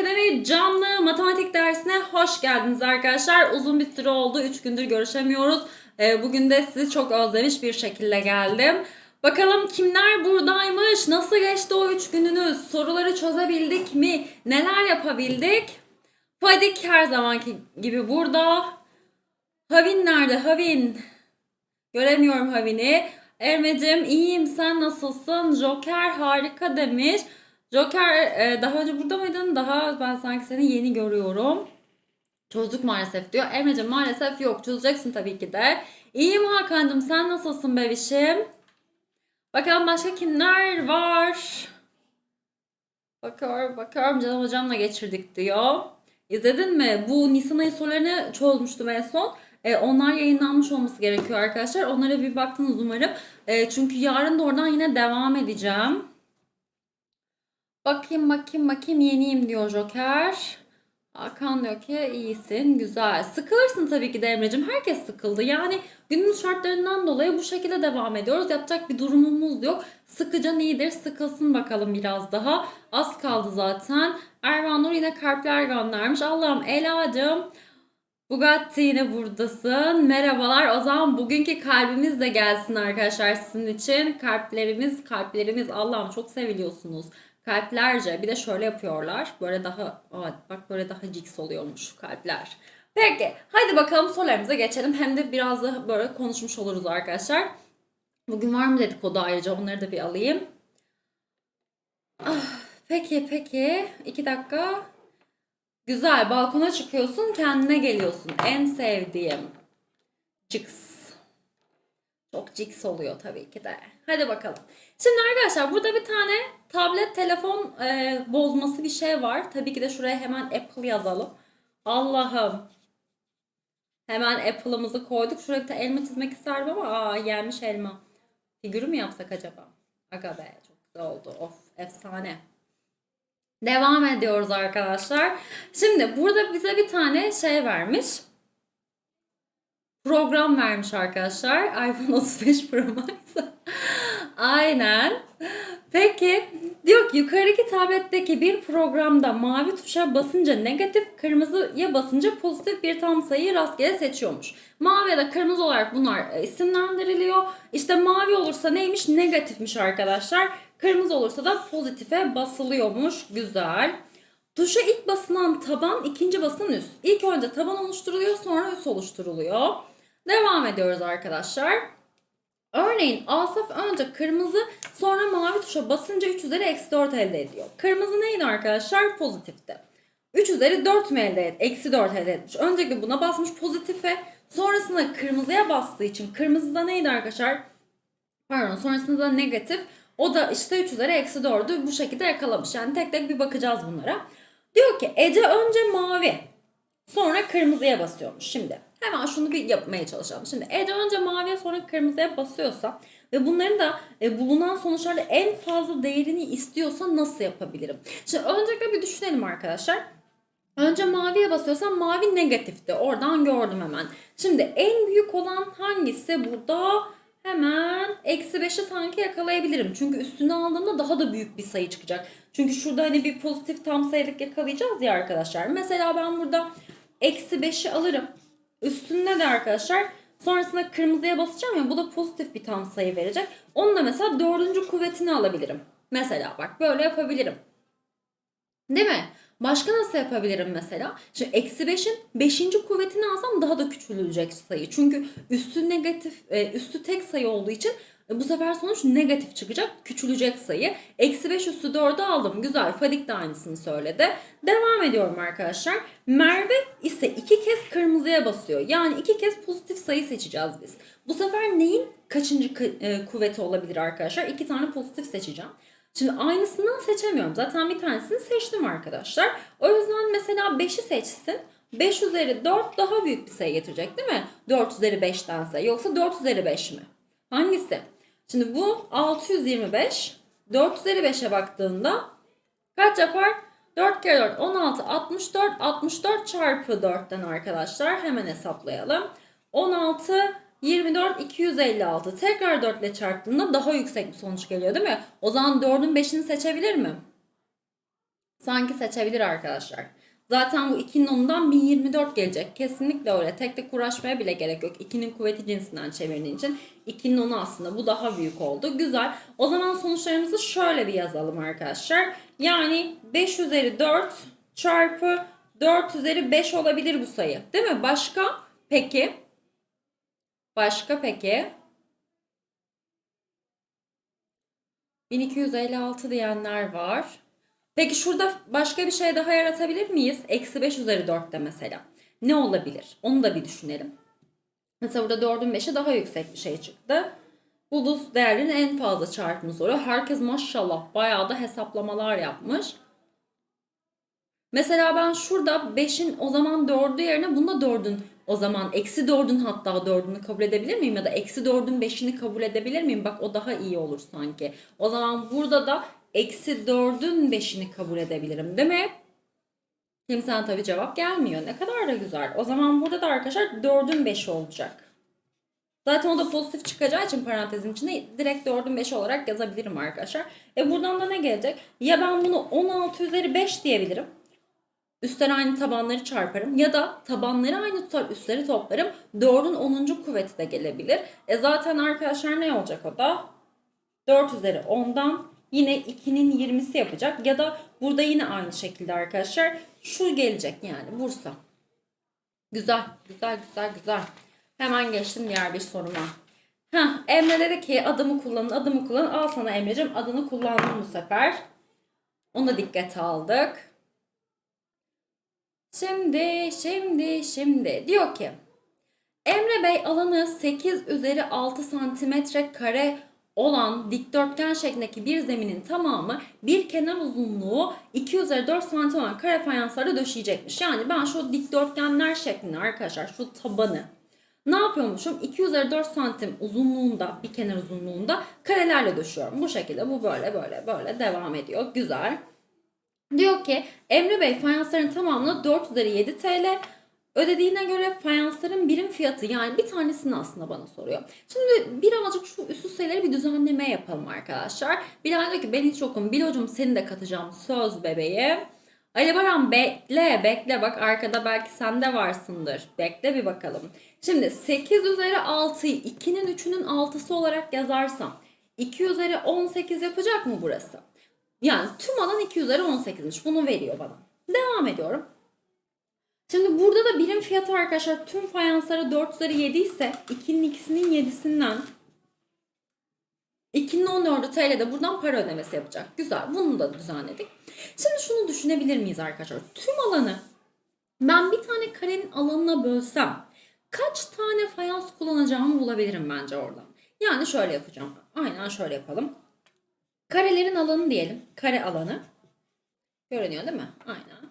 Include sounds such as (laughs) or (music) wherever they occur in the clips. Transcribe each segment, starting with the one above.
Akademi canlı matematik dersine hoş geldiniz arkadaşlar. Uzun bir süre oldu. 3 gündür görüşemiyoruz. Ee, Bugün de sizi çok özlemiş bir şekilde geldim. Bakalım kimler buradaymış? Nasıl geçti o 3 gününüz? Soruları çözebildik mi? Neler yapabildik? Fadik her zamanki gibi burada. Havin nerede? Havin. Göremiyorum Havin'i. Ermecim iyiyim sen nasılsın? Joker harika demiş. Joker e, daha önce burada mıydın? Daha ben sanki seni yeni görüyorum. Çözdük maalesef diyor. Emre'cim maalesef yok. Çözeceksin tabii ki de. İyiyim Hakan'cığım sen nasılsın bebişim? Bakalım başka kimler var? Bakıyorum bakıyorum Can hocamla geçirdik diyor. İzledin mi? Bu Nisan ayı sorularını çözmüştüm en son. E, onlar yayınlanmış olması gerekiyor arkadaşlar. Onlara bir baktınız umarım. E, çünkü yarın da oradan yine devam edeceğim. Bakayım bakayım bakayım yeniyim diyor Joker. Hakan diyor ki iyisin güzel. Sıkılırsın tabii ki de Emre'cim. Herkes sıkıldı. Yani günümüz şartlarından dolayı bu şekilde devam ediyoruz. Yapacak bir durumumuz yok. Sıkıcan iyidir. Sıkılsın bakalım biraz daha. Az kaldı zaten. Ervan Nur yine kalpler göndermiş. Allah'ım Ela'cığım. Bugatti yine buradasın. Merhabalar. O zaman bugünkü kalbimiz de gelsin arkadaşlar sizin için. Kalplerimiz, kalplerimiz. Allah'ım çok seviliyorsunuz. Kalplerce. Bir de şöyle yapıyorlar. Böyle daha, aa, bak böyle daha ciks oluyormuş kalpler. Peki. Hadi bakalım sorularımıza geçelim. Hem de biraz da böyle konuşmuş oluruz arkadaşlar. Bugün var mı dedikodu ayrıca onları da bir alayım. Ah, peki peki. İki dakika. Güzel. Balkona çıkıyorsun, kendine geliyorsun. En sevdiğim. Cix. Çok cix oluyor tabii ki de. Hadi bakalım. Şimdi arkadaşlar burada bir tane tablet telefon e, bozması bir şey var. Tabii ki de şuraya hemen Apple yazalım. Allah'ım. Hemen Apple'ımızı koyduk. Şuraya bir tane elma çizmek isterdim ama aa yenmiş elma. Figürü mü yapsak acaba? Aga be çok güzel oldu. Of efsane. Devam ediyoruz arkadaşlar. Şimdi burada bize bir tane şey vermiş. Program vermiş arkadaşlar. iPhone 35 Pro Max. (laughs) Aynen. Peki diyor ki yukarıdaki tabletteki bir programda mavi tuşa basınca negatif, kırmızıya basınca pozitif bir tam sayıyı rastgele seçiyormuş. Mavi ya da kırmızı olarak bunlar e, isimlendiriliyor. İşte mavi olursa neymiş? Negatifmiş arkadaşlar. Kırmızı olursa da pozitife basılıyormuş. Güzel. Tuşa ilk basılan taban, ikinci basılan üst. İlk önce taban oluşturuluyor, sonra üst oluşturuluyor. Devam ediyoruz arkadaşlar. Örneğin Asaf önce kırmızı sonra mavi tuşa basınca 3 üzeri eksi 4 elde ediyor. Kırmızı neydi arkadaşlar? Pozitifti. 3 üzeri 4 mi elde et? Eksi 4 elde etmiş. Öncelikle buna basmış pozitife. Sonrasında kırmızıya bastığı için kırmızıda neydi arkadaşlar? Pardon sonrasında da negatif. O da işte 3 üzeri eksi 4'ü bu şekilde yakalamış. Yani tek tek bir bakacağız bunlara. Diyor ki Ece önce mavi sonra kırmızıya basıyormuş. Şimdi hemen şunu bir yapmaya çalışalım. Şimdi Ece önce maviye sonra kırmızıya basıyorsa ve bunların da e, bulunan sonuçlarda en fazla değerini istiyorsa nasıl yapabilirim? Şimdi öncelikle bir düşünelim arkadaşlar. Önce maviye basıyorsam mavi negatifti. Oradan gördüm hemen. Şimdi en büyük olan hangisi burada? Hemen eksi 5'i sanki yakalayabilirim. Çünkü üstüne aldığımda daha da büyük bir sayı çıkacak. Çünkü şurada hani bir pozitif tam sayılık yakalayacağız ya arkadaşlar. Mesela ben burada eksi 5'i alırım. Üstünde de arkadaşlar sonrasında kırmızıya basacağım ya bu da pozitif bir tam sayı verecek. Onu da mesela dördüncü kuvvetini alabilirim. Mesela bak böyle yapabilirim. Değil mi? Başka nasıl yapabilirim mesela? Şimdi eksi 5'in 5. kuvvetini alsam daha da küçülecek sayı. Çünkü üstü negatif, e, üstü tek sayı olduğu için e, bu sefer sonuç negatif çıkacak. Küçülecek sayı. Eksi 5 üstü 4'ü aldım. Güzel. Fadik de aynısını söyledi. Devam ediyorum arkadaşlar. Merve ise iki kez kırmızıya basıyor. Yani iki kez pozitif sayı seçeceğiz biz. Bu sefer neyin kaçıncı e, kuvveti olabilir arkadaşlar? İki tane pozitif seçeceğim. Şimdi aynısından seçemiyorum. Zaten bir tanesini seçtim arkadaşlar. O yüzden mesela 5'i seçsin. 5 üzeri 4 daha büyük bir sayı getirecek değil mi? 4 üzeri 5'tense. Yoksa 4 üzeri 5 mi? Hangisi? Şimdi bu 625. 4 üzeri 5'e baktığında kaç yapar? 4 kere 4 16 64 64 çarpı 4'ten arkadaşlar hemen hesaplayalım. 16 24 256 tekrar 4 ile çarptığında daha yüksek bir sonuç geliyor değil mi? O zaman 4'ün 5'ini seçebilir mi? sanki seçebilir arkadaşlar. Zaten bu 2'nin onundan 1024 gelecek. Kesinlikle öyle. Tek tek uğraşmaya bile gerek yok. 2'nin kuvveti cinsinden çevirdiğin için 2'nin onu aslında bu daha büyük oldu. Güzel. O zaman sonuçlarımızı şöyle bir yazalım arkadaşlar. Yani 5 üzeri 4 çarpı 4 üzeri 5 olabilir bu sayı. Değil mi? Başka? Peki. Başka peki? 1256 diyenler var. Peki şurada başka bir şey daha yaratabilir miyiz? Eksi 5 üzeri 4'te mesela. Ne olabilir? Onu da bir düşünelim. Mesela burada 4'ün 5'i daha yüksek bir şey çıktı. Bulduğumuz değerlerin en fazla çarpımı soruyor. Herkes maşallah bayağı da hesaplamalar yapmış. Mesela ben şurada 5'in o zaman 4'ü yerine bunda 4'ün o zaman eksi 4'ün hatta 4'ünü kabul edebilir miyim? Ya da eksi 4'ün 5'ini kabul edebilir miyim? Bak o daha iyi olur sanki. O zaman burada da eksi 4'ün 5'ini kabul edebilirim değil mi? Kimsenin tabii cevap gelmiyor. Ne kadar da güzel. O zaman burada da arkadaşlar 4'ün 5'i olacak. Zaten o da pozitif çıkacağı için parantezin içinde direkt 4'ün 5 olarak yazabilirim arkadaşlar. E buradan da ne gelecek? Ya ben bunu 16 üzeri 5 diyebilirim. Üstler aynı tabanları çarparım ya da tabanları aynı tutar üstleri toplarım. 4'ün 10. kuvveti de gelebilir. E zaten arkadaşlar ne olacak o da? 4 üzeri 10'dan yine 2'nin 20'si yapacak. Ya da burada yine aynı şekilde arkadaşlar şu gelecek yani Bursa. Güzel, güzel, güzel, güzel. Hemen geçtim diğer bir soruma. Heh, Emre dedi ki adımı kullanın, adımı kullanın. Al sana Emre'cim adını kullandım bu sefer. Onu dikkate aldık. Şimdi, şimdi, şimdi diyor ki Emre Bey alanı 8 üzeri 6 santimetre kare olan dikdörtgen şeklindeki bir zeminin tamamı bir kenar uzunluğu 2 üzeri 4 santim olan kare fayanslara döşeyecekmiş. Yani ben şu dikdörtgenler şeklinde arkadaşlar şu tabanı ne yapıyormuşum? 2 üzeri 4 santim uzunluğunda bir kenar uzunluğunda karelerle döşüyorum. Bu şekilde bu böyle böyle böyle devam ediyor. Güzel. Diyor ki Emre Bey fayansların tamamına 4 üzeri 7 TL ödediğine göre fayansların birim fiyatı yani bir tanesini aslında bana soruyor. Şimdi birazcık şu üstü sayıları bir düzenleme yapalım arkadaşlar. Bilal diyor ki ben hiç yokum. Bilocum seni de katacağım söz bebeğim. Ali Baran bekle bekle bak arkada belki sen de varsındır. Bekle bir bakalım. Şimdi 8 üzeri 6'yı 2'nin 3'ünün 6'sı olarak yazarsam 2 üzeri 18 yapacak mı burası? Yani tüm alan 2 üzeri 18'miş. Bunu veriyor bana. Devam ediyorum. Şimdi burada da birim fiyatı arkadaşlar tüm fayanslara 4 üzeri 7 ise 2'nin ikisinin 7'sinden 2'nin 14'ü TL'de buradan para ödemesi yapacak. Güzel. Bunu da düzenledik. Şimdi şunu düşünebilir miyiz arkadaşlar? Tüm alanı ben bir tane karenin alanına bölsem kaç tane fayans kullanacağımı bulabilirim bence oradan. Yani şöyle yapacağım. Aynen şöyle yapalım. Karelerin alanı diyelim. Kare alanı. Görünüyor değil mi? Aynen.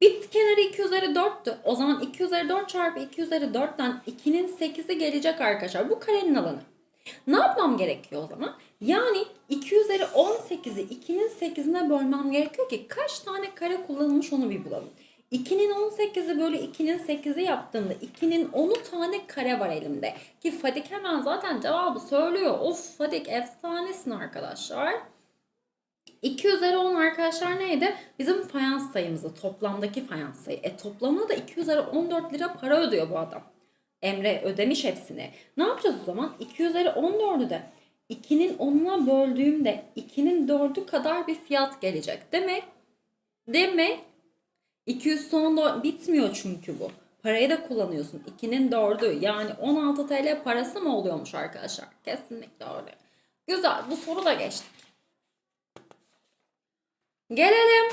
Bir kenarı 2 üzeri 4'tü. O zaman 2 üzeri 4 çarpı 2 üzeri 4'ten 2'nin 8'i gelecek arkadaşlar. Bu karenin alanı. Ne yapmam gerekiyor o zaman? Yani 2 üzeri 18'i 2'nin 8'ine bölmem gerekiyor ki kaç tane kare kullanılmış onu bir bulalım. 2'nin 18'i bölü 2'nin 8'i yaptığımda 2'nin 10'u tane kare var elimde. Ki Fadik hemen zaten cevabı söylüyor. Of Fadik efsanesin arkadaşlar. 2 üzeri 10 arkadaşlar neydi? Bizim fayans sayımızı, toplamdaki fayans sayı. E toplamda da 2 üzeri 14 lira para ödüyor bu adam. Emre ödemiş hepsini. Ne yapacağız o zaman? 2 üzeri 14'ü de 2'nin 10'una böldüğümde 2'nin 4'ü kadar bir fiyat gelecek. Demek demek 200 son bitmiyor çünkü bu. Parayı da kullanıyorsun. 2'nin 4'ü yani 16 TL parası mı oluyormuş arkadaşlar? Kesinlikle öyle. Güzel bu soru da geçtik. Gelelim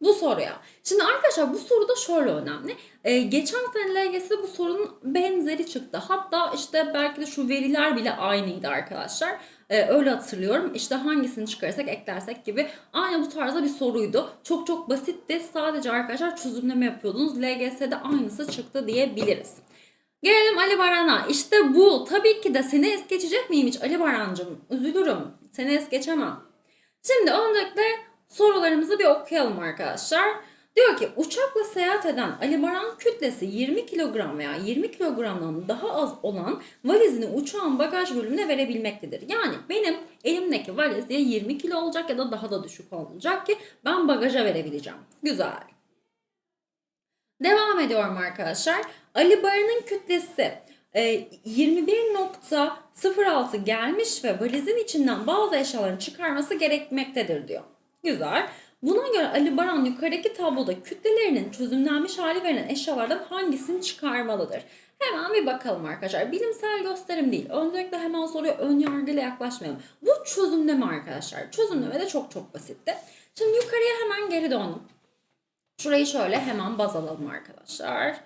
bu soruya. Şimdi arkadaşlar bu soru da şöyle önemli. Ee, geçen sene LGS'de bu sorunun benzeri çıktı. Hatta işte belki de şu veriler bile aynıydı arkadaşlar. Ee, öyle hatırlıyorum. İşte hangisini çıkarırsak eklersek gibi aynı bu tarzda bir soruydu. Çok çok basitti. Sadece arkadaşlar çözümleme yapıyordunuz. LGS'de aynısı çıktı diyebiliriz. Gelelim Ali Baran'a. İşte bu. Tabii ki de seni es geçecek miyim hiç Ali Baran'cığım? Üzülürüm. Seni es geçemem. Şimdi öncelikle sorularımızı bir okuyalım arkadaşlar. Diyor ki uçakla seyahat eden Ali Baran kütlesi 20 kilogram veya 20 kilogramdan daha az olan valizini uçağın bagaj bölümüne verebilmektedir. Yani benim elimdeki valiz ya 20 kilo olacak ya da daha da düşük olacak ki ben bagaja verebileceğim. Güzel. Devam ediyorum arkadaşlar. Ali Baran'ın kütlesi e, 21.06 gelmiş ve valizin içinden bazı eşyaların çıkarması gerekmektedir diyor. Güzel. Buna göre Ali Baran yukarıdaki tabloda kütlelerinin çözümlenmiş hali verilen eşyalardan hangisini çıkarmalıdır? Hemen bir bakalım arkadaşlar. Bilimsel gösterim değil. Öncelikle hemen soruya ön yargıyla yaklaşmayalım. Bu çözümleme arkadaşlar. Çözümleme de çok çok basitti. Şimdi yukarıya hemen geri döndüm. Şurayı şöyle hemen baz alalım arkadaşlar.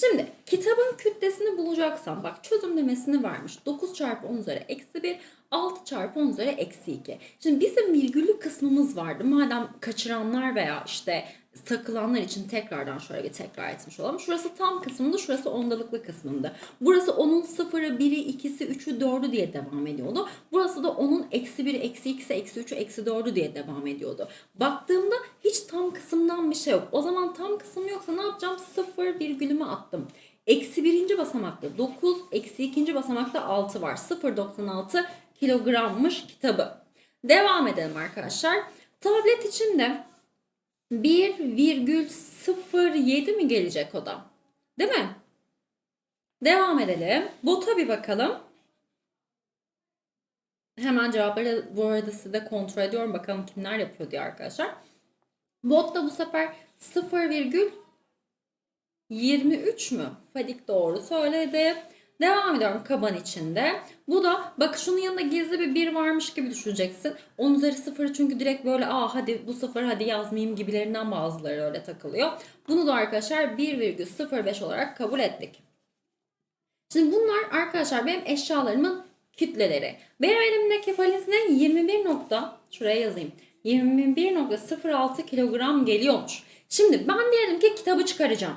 Şimdi kitabın kütlesini bulacaksam bak çözümlemesini vermiş. 9 çarpı 10 üzeri eksi 1, 6 çarpı 10 üzeri eksi 2. Şimdi bizim virgüllü kısmımız vardı. Madem kaçıranlar veya işte takılanlar için tekrardan şöyle tekrar etmiş olalım. Şurası tam kısmında, şurası ondalıklı kısmında. Burası onun sıfırı, biri, ikisi, üçü, dördü diye devam ediyordu. Burası da onun eksi biri, eksi ikisi, eksi üçü, eksi dördü diye devam ediyordu. Baktığımda hiç tam kısımdan bir şey yok. O zaman tam kısım yoksa ne yapacağım? Sıfır virgülümü attım. Eksi birinci basamakta 9, eksi ikinci basamakta 6 var. 0.96 kilogrammış kitabı. Devam edelim arkadaşlar. Tablet için de 1,07 mi gelecek o da? Değil mi? Devam edelim. Bota bir bakalım. Hemen cevapları bu arada size kontrol ediyorum. Bakalım kimler yapıyor diye arkadaşlar. Bot da bu sefer 0,23 mü? Fadik doğru söyledi. Devam ediyorum kaban içinde. Bu da bak şunun yanında gizli bir 1 varmış gibi düşüneceksin. 10 üzeri 0 çünkü direkt böyle aa hadi bu 0 hadi yazmayayım gibilerinden bazıları öyle takılıyor. Bunu da arkadaşlar 1,05 olarak kabul ettik. Şimdi bunlar arkadaşlar benim eşyalarımın kütleleri. Benim elimdeki valizine 21 nokta şuraya yazayım. 21.06 kilogram geliyormuş. Şimdi ben diyelim ki kitabı çıkaracağım.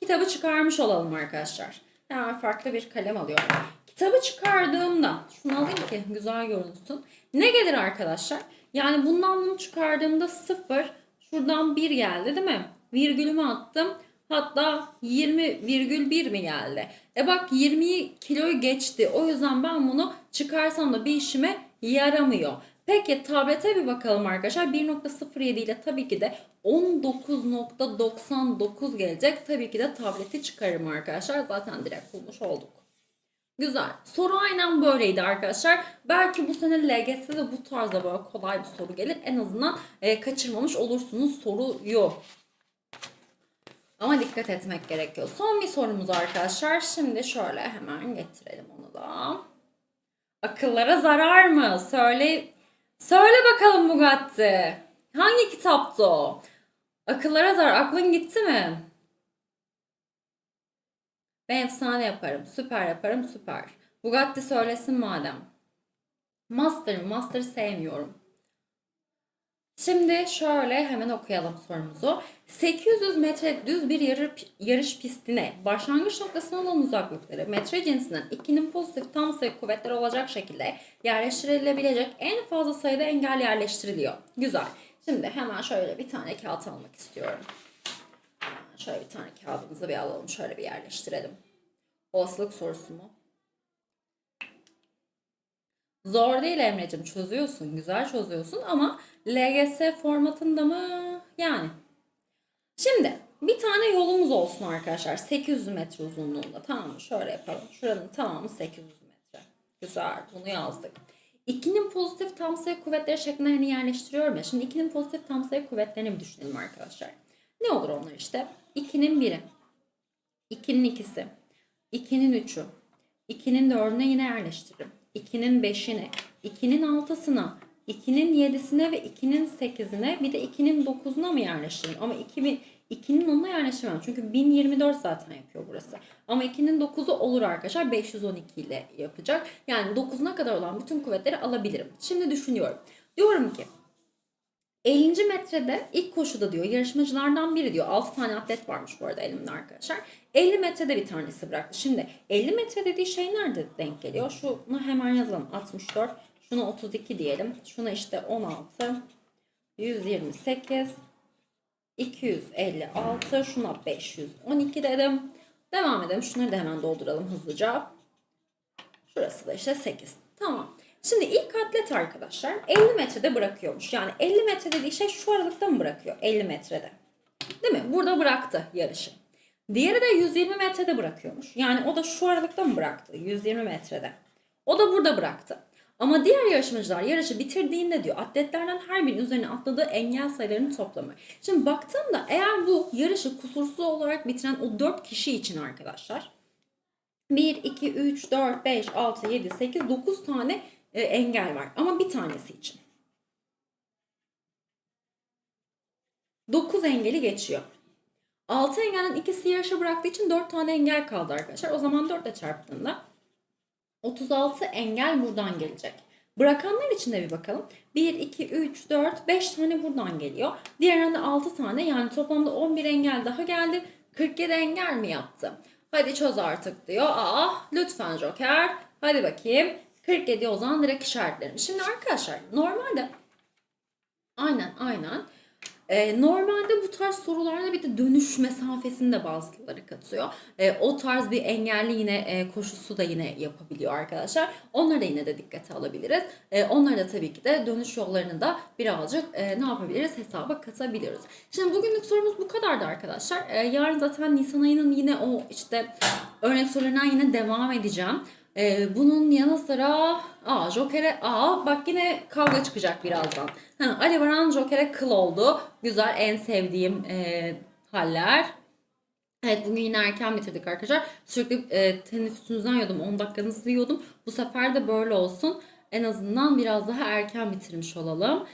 Kitabı çıkarmış olalım arkadaşlar. Hemen farklı bir kalem alıyorum. Kitabı çıkardığımda şunu alayım ki güzel görünsün. Ne gelir arkadaşlar? Yani bundan bunu çıkardığımda 0 şuradan 1 geldi değil mi? Virgülümü attım. Hatta 20,1 mi geldi? E bak 20 kiloyu geçti. O yüzden ben bunu çıkarsam da bir işime yaramıyor. Peki tablete bir bakalım arkadaşlar. 1.07 ile tabii ki de 19.99 gelecek. Tabii ki de tableti çıkarım arkadaşlar. Zaten direkt bulmuş olduk. Güzel. Soru aynen böyleydi arkadaşlar. Belki bu sene LGS'de bu tarzda böyle kolay bir soru gelir. En azından e, kaçırmamış olursunuz soruyu. Ama dikkat etmek gerekiyor. Son bir sorumuz arkadaşlar. Şimdi şöyle hemen getirelim onu da. Akıllara zarar mı? Söyle Söyle bakalım Bugatti. Hangi kitaptı o? Akıllara zarar. Aklın gitti mi? Ben efsane yaparım. Süper yaparım. Süper. Bugatti söylesin madem. Master Master'ı sevmiyorum. Şimdi şöyle hemen okuyalım sorumuzu. 800 metre düz bir yarış pistine başlangıç noktasına olan uzaklıkları metre cinsinden ikinin pozitif tam sayı kuvvetleri olacak şekilde yerleştirilebilecek en fazla sayıda engel yerleştiriliyor. Güzel. Şimdi hemen şöyle bir tane kağıt almak istiyorum. Şöyle bir tane kağıdımızı bir alalım. Şöyle bir yerleştirelim. Olasılık sorusu mu? Zor değil Emre'cim çözüyorsun, güzel çözüyorsun ama LGS formatında mı? Yani. Şimdi bir tane yolumuz olsun arkadaşlar. 800 metre uzunluğunda. Tamam mı? Şöyle yapalım. Şuranın tamamı 800 metre. Güzel. Bunu yazdık. 2'nin pozitif tam sayı kuvvetleri şeklinde hani yerleştiriyorum ya. Şimdi 2'nin pozitif tam sayı kuvvetlerini bir düşünelim arkadaşlar. Ne olur onlar işte? 2'nin 1'i. 2'nin 2'si. 2'nin 3'ü. 2'nin 4'üne yine yerleştiririm. 2'nin 5'ine, 2'nin 6'sına, 2'nin 7'sine ve 2'nin 8'ine bir de 2'nin 9'una mı yerleştiririm? Ama 2000, 2'nin 10'una yerleştirmem. Çünkü 1024 zaten yapıyor burası. Ama 2'nin 9'u olur arkadaşlar. 512 ile yapacak. Yani 9'una kadar olan bütün kuvvetleri alabilirim. Şimdi düşünüyorum. Diyorum ki 50. metrede ilk koşuda diyor yarışmacılardan biri diyor 6 tane atlet varmış bu arada elimde arkadaşlar. 50 metrede bir tanesi bıraktı. Şimdi 50 metre dediği şey nerede denk geliyor? Şunu hemen yazalım 64. Şuna 32 diyelim. Şuna işte 16. 128. 256. Şuna 512 dedim. Devam edelim. Şunları da hemen dolduralım hızlıca. Şurası da işte 8. Tamam. Şimdi ilk atlet arkadaşlar 50 metrede bırakıyormuş. Yani 50 metre dediği şey şu aralıkta mı bırakıyor? 50 metrede. Değil mi? Burada bıraktı yarışı. Diğeri de 120 metrede bırakıyormuş. Yani o da şu aralıkta mı bıraktı? 120 metrede. O da burada bıraktı. Ama diğer yarışmacılar yarışı bitirdiğinde diyor atletlerden her birinin üzerine atladığı engel sayılarının toplamı. Şimdi baktığımda eğer bu yarışı kusursuz olarak bitiren o 4 kişi için arkadaşlar 1, 2, 3, 4, 5, 6, 7, 8, 9 tane e, engel var. Ama bir tanesi için. 9 engeli geçiyor. 6 engelden ikisi yarışa bıraktığı için 4 tane engel kaldı arkadaşlar. O zaman 4 ile çarptığında 36 engel buradan gelecek. Bırakanlar için de bir bakalım. 1, 2, 3, 4, 5 tane buradan geliyor. Diğerinde 6 tane yani toplamda 11 engel daha geldi. 47 engel mi yaptı? Hadi çöz artık diyor. Aa lütfen Joker. Hadi bakayım. 47 o zaman direkt işaretlerim. Şimdi arkadaşlar normalde aynen aynen. Ee, normalde bu tarz sorularda bir de dönüş mesafesini de bazıları katıyor. Ee, o tarz bir engelli yine e, koşusu da yine yapabiliyor arkadaşlar. Onları da yine de dikkate alabiliriz. Ee, onları da tabii ki de dönüş yollarını da birazcık e, ne yapabiliriz hesaba katabiliriz. Şimdi bugünlük sorumuz bu kadardı arkadaşlar. Ee, yarın zaten Nisan ayının yine o işte örnek sorularından yine devam edeceğim. Ee, bunun yanı sıra aa Joker'e aa bak yine kavga çıkacak birazdan. Ha, Ali Baran Joker'e kıl oldu. Güzel en sevdiğim e, haller. Evet bugün yine erken bitirdik arkadaşlar. Sürekli e, teneffüsünüzden yiyordum. 10 dakikanızı yiyordum. Bu sefer de böyle olsun. En azından biraz daha erken bitirmiş olalım.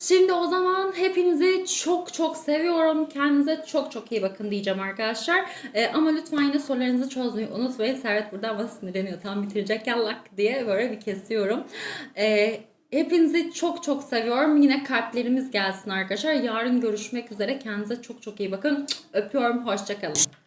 Şimdi o zaman hepinizi çok çok seviyorum. Kendinize çok çok iyi bakın diyeceğim arkadaşlar. Ee, ama lütfen yine sorularınızı çözmeyi unutmayın. Servet burada ama sinirleniyor. Tam bitirecekken lak diye böyle bir kesiyorum. Ee, hepinizi çok çok seviyorum. Yine kalplerimiz gelsin arkadaşlar. Yarın görüşmek üzere. Kendinize çok çok iyi bakın. Öpüyorum. Hoşçakalın.